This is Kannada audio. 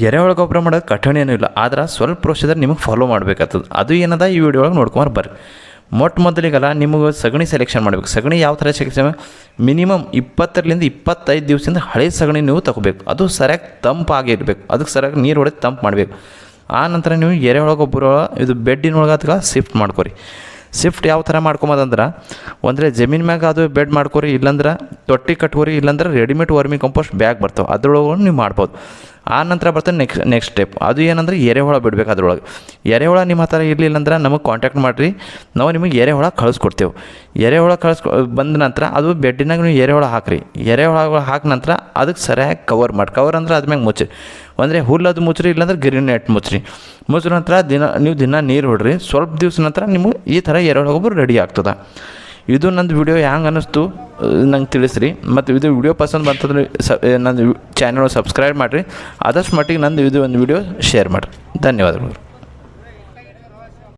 ಎರೆಹುಳ ಗೊಬ್ಬರ ಮಾಡೋದು ಕಠಿಣ ಏನೂ ಇಲ್ಲ. ಆದ್ರೆ ಸ್ವಲ್ಪ ಪ್ರೊಸೀಜರ್ ನಿಮಗೆ ಫಾಲೋ ಮಾಡಬೇಕಾಗ್ತದೆ. ಅದು ಏನದ? ಈ ವಿಡಿಯೋ ಒಳಗೆ ನೋಡ್ಕೊಂಡು ಬರ್ರಿ. ಮೊಟ್ಟ ಮೊದಲಿಗೆಲ್ಲ ನಿಮಗೆ ಸಗಣಿ ಸೆಲೆಕ್ಷನ್ ಮಾಡಬೇಕು. ಸಗಣಿ ಯಾವ ಥರ ಸೆಲೆಕ್ಷನ್ ಮಿನಿಮಮ್ ಇಪ್ಪತ್ತರಿಂದ ಇಪ್ಪತ್ತೈದು ದಿವಸದಿಂದ ಹಳೆ ಸಗಣಿ ನೀವು ತಗೋಬೇಕು. ಅದು ಸರಿಯಾಗಿ ತಂಪಾಗಿರಬೇಕು ಅದಕ್ಕೆ ಸರಿಯಾಗಿ ನೀರು ಹೊಡೆದು ತಂಪು ಮಾಡಬೇಕು. ಆ ನಂತರ ನೀವು ಎರೆಹುಳ ಗೊಬ್ಬರ ಇದು ಬೆಡ್ಡಿನೊಳಗೆ ಅದಕ್ಕೆ ಶಿಫ್ಟ್ ಮಾಡ್ಕೊರಿ. ಶಿಫ್ಟ್ ಯಾವ ಥರ ಮಾಡ್ಕೊಂಬೋದಂದ್ರೆ ಒಂದರೆ ಜಮೀನ್ ಮ್ಯಾಗ ಅದು ಬೆಡ್ ಮಾಡ್ಕೊರಿ, ಇಲ್ಲಾಂದ್ರೆ ತೊಟ್ಟಿ ಕಟ್ಕೋರಿ, ಇಲ್ಲಾಂದ್ರೆ ರೆಡಿಮೇಡ್ ವರ್ಮಿ ಕಂಪೋಸ್ಟ್ ಬ್ಯಾಗ್ ಬರ್ತಾವೆ. ಅದರೊಳಗೂ ನೀವು ಮಾಡ್ಬೋದು. ಆ ನಂತರ ಬರ್ತದೆ ನೆಕ್ಸ್ಟ್ ನೆಕ್ಸ್ಟ್ ಸ್ಟೆಪ್ ಅದು ಏನಂದ್ರೆ ಎರೆಹುಳ ಬಿಡ್ಬೇಕು ಅದ್ರೊಳಗೆ. ಎರೆಹುಳ ನಿಮ್ಮ ಹತ್ರ ಇರಲಿಲ್ಲ ಅಂದ್ರೆ ನಮಗೆ ಕಾಂಟ್ಯಾಕ್ಟ್ ಮಾಡಿರಿ. ನಾವು ನಿಮಗೆ ಎರೆಹುಳ ಕಳಿಸ್ಕೊಡ್ತೇವೆ. ಎರೆಹುಳ ಕಳಿಸ್ಕೊ, ಬಂದ ನಂತರ ಅದು ಬೆಡ್ಡಿನಾಗ ನೀವು ಎರೆಹುಳ ಹಾಕ್ರಿ. ಎರೆಹುಳ ಹಾಕಿ ನಂತರ ಅದಕ್ಕೆ ಸರಿಯಾಗಿ ಕವರ್ ಮಾಡಿ. ಕವರ್ ಅಂದ್ರೆ ಅದ್ಮ್ಯಾಗ ಮುಚ್ಚಿರಿ ಅಂದರೆ ಹುಲ್ಲದು ಮುಚ್ಚಿರಿ ಇಲ್ಲಾಂದ್ರೆ ಗ್ರೀನ್ ನೆಟ್ ಮುಚ್ಚ್ರಿ ಮುಚ್ಚಿದ ನಂತರ ದಿನ, ನೀವು ದಿನ ನೀರು ಹೊಡ್ರಿ. ಸ್ವಲ್ಪ ದಿವ್ಸ ನಂತರ ನಿಮಗೆ ಈ ಥರ ಎರೆಹುಳ ಗೊಬ್ಬರ ರೆಡಿ ಆಗ್ತದೆ. ಇದು ನಂದು ವಿಡಿಯೋ ಹ್ಯಾಂಗೆ ಅನ್ನಿಸ್ತು ನಂಗೆ ತಿಳಿಸ್ರಿ. ಮತ್ತು ಇದು ವಿಡಿಯೋ ಪಸಂದ್ ಬಂತಂದ್ರೆ ಸ, ನಂದು ಚಾನಲ್ ಸಬ್ಸ್ಕ್ರೈಬ್ ಮಾಡಿರಿ. ಆದಷ್ಟು ಮಟ್ಟಿಗೆ ನಂದು ಇದು ಒಂದು ವಿಡಿಯೋ ಶೇರ್ ಮಾಡಿರಿ. ಧನ್ಯವಾದಗಳು.